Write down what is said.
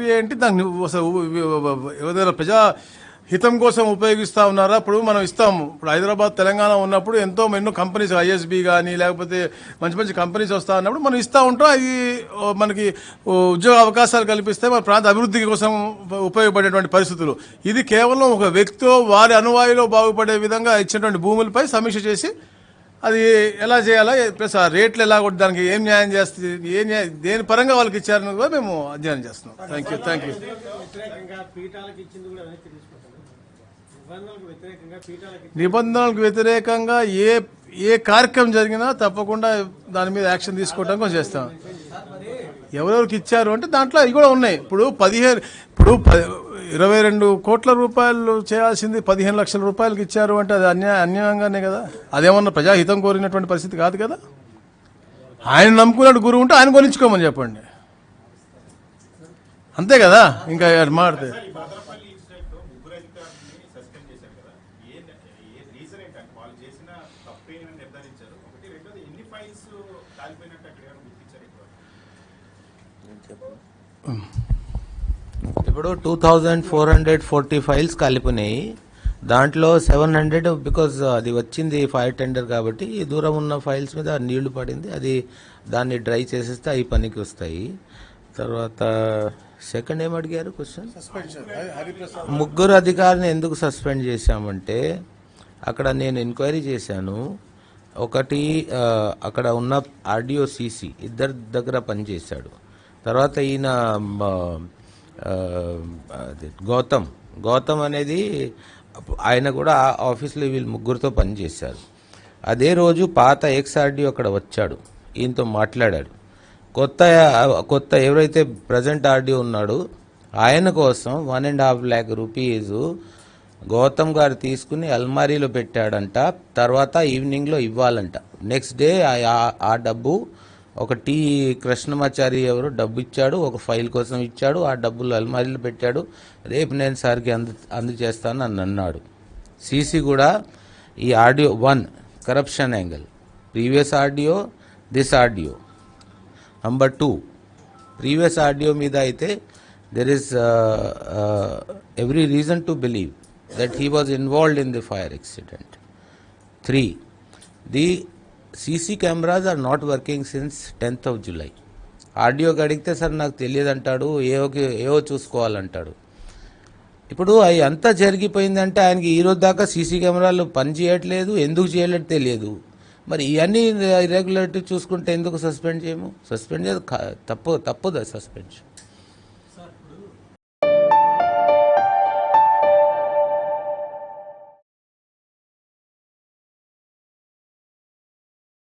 ప్రక్రియ ఏంటి? దాన్ని ఏదైనా ప్రజా హితం కోసం ఉపయోగిస్తా ఉన్నారా? ఇప్పుడు మనం ఇస్తాము ఇప్పుడు హైదరాబాద్ తెలంగాణ ఉన్నప్పుడు ఎంతో ఎన్నో కంపెనీస్ ఐఎస్బి కానీ లేకపోతే మంచి మంచి కంపెనీస్ వస్తా ఉన్నప్పుడు మనం ఇస్తూ ఉంటాం. అవి మనకి ఉద్యోగ అవకాశాలు కల్పిస్తే మన ప్రాంత అభివృద్ధి కోసం ఉపయోగపడేటువంటి పరిస్థితులు. ఇది కేవలం ఒక వ్యక్తితో వారి అనువాయిలో బాగుపడే విధంగా ఇచ్చినటువంటి భూములపై సమీక్ష చేసి అది ఎలా చేయాలా? ప్లస్ ఆ రేట్లు ఎలా కూడా దానికి ఏం న్యాయం చేస్తుంది ఏ న్యాయం దేని పరంగా వాళ్ళకి ఇచ్చారని కూడా మేము అధ్యయనం చేస్తున్నాం. థ్యాంక్ యూ థ్యాంక్ యూ కూడా నిబంధనలకు వ్యతిరేకంగా ఏ ఏ కార్యక్రమం జరిగినా తప్పకుండా దాని మీద యాక్షన్ తీసుకోవడానికి చేస్తాం. ఎవరెవరికి ఇచ్చారు అంటే దాంట్లో అవి కూడా ఉన్నాయి. ఇప్పుడు పదిహేను ఇప్పుడు ఇరవై రెండు కోట్ల రూపాయలు చేయాల్సింది పదిహేను లక్షల రూపాయలకి ఇచ్చారు అంటే అది అన్యాయ అన్యాయంగానే కదా? అదేమన్నా ప్రజాహితం కోరినటువంటి పరిస్థితి కాదు కదా? ఆయన నమ్ముకున్నట్టు గురువు ఉంటే ఆయన కొనించుకోమని చెప్పండి. అంతే కదా? ఇంకా మాడితే. ఈ ఇప్పుడు two thousand four hundred forty files కలిపినాయి. దాంట్లో సెవెన్ హండ్రెడ్ బికాజ్ అది వచ్చింది ఫైర్ టెండర్ కాబట్టి ఈ దూరం ఉన్న ఫైల్స్ మీద నీళ్ళు పడింది. అది దాన్ని డ్రై చేసేస్తే అవి పనికి వస్తాయి. తర్వాత సెకండ్ ఏం అడిగారు క్వశ్చన్ ముగ్గురు అధికారిని ఎందుకు సస్పెండ్ చేశామంటే అక్కడ నేను ఎంక్వైరీ చేశాను. ఒకటి ఆ, అక్కడ ఉన్న ఆర్డిఓ సీసీ ఇద్దరి దగ్గర పనిచేశాడు. తర్వాత ఈయన అది గౌతమ్. గౌతమ్ అనేది ఆయన కూడా ఆ ఆఫీస్లో వీళ్ళు ముగ్గురితో పనిచేశారు అదే రోజు పాత ఎక్స్ఆర్డి అక్కడ వచ్చాడు. ఈయనతో మాట్లాడాడు. కొత్త కొత్త ఎవరైతే ప్రజెంట్ ఆర్డీ ఉన్నాడో ఆయన కోసం one and half lakh rupees Gautam గారు తీసుకుని అల్మారీలో పెట్టాడంట. తర్వాత ఈవినింగ్లో ఇవ్వాలంట. నెక్స్ట్ డే ఆ- ఆ డబ్బు ఒక టీ కృష్ణమాచారి ఎవరు డబ్బు ఇచ్చాడు ఒక ఫైల్ కోసం ఇచ్చాడు ఆ డబ్బులు అల్మారీలు పెట్టాడు. రేపు నేను సార్కి అందు అందజేస్తాను అని అన్నాడు. సీసీ కూడా ఈ audio one corruption angle previous audio this audio. Number two previous audio మీద అయితే there is every reason to believe that he was involved in the fire accident three the CC cameras are not working since tenth of July ఆడియోకి అడిగితే sir నాకు తెలియదు అంటాడు ఏవోకి ఏవో చూసుకోవాలంటాడు. ఇప్పుడు అవి అంతా జరిగిపోయిందంటే ఆయనకి ఈరోజు దాకా సీసీ కెమెరాలు పని చేయట్లేదు ఎందుకు చేయలేదు తెలియదు. మరి ఇవన్నీ ఇరెగ్యులారిటీ చూసుకుంటే ఎందుకు సస్పెండ్ చేయము? సస్పెండ్ చేయదు తప్పు తప్పుదా సస్పెన్షన్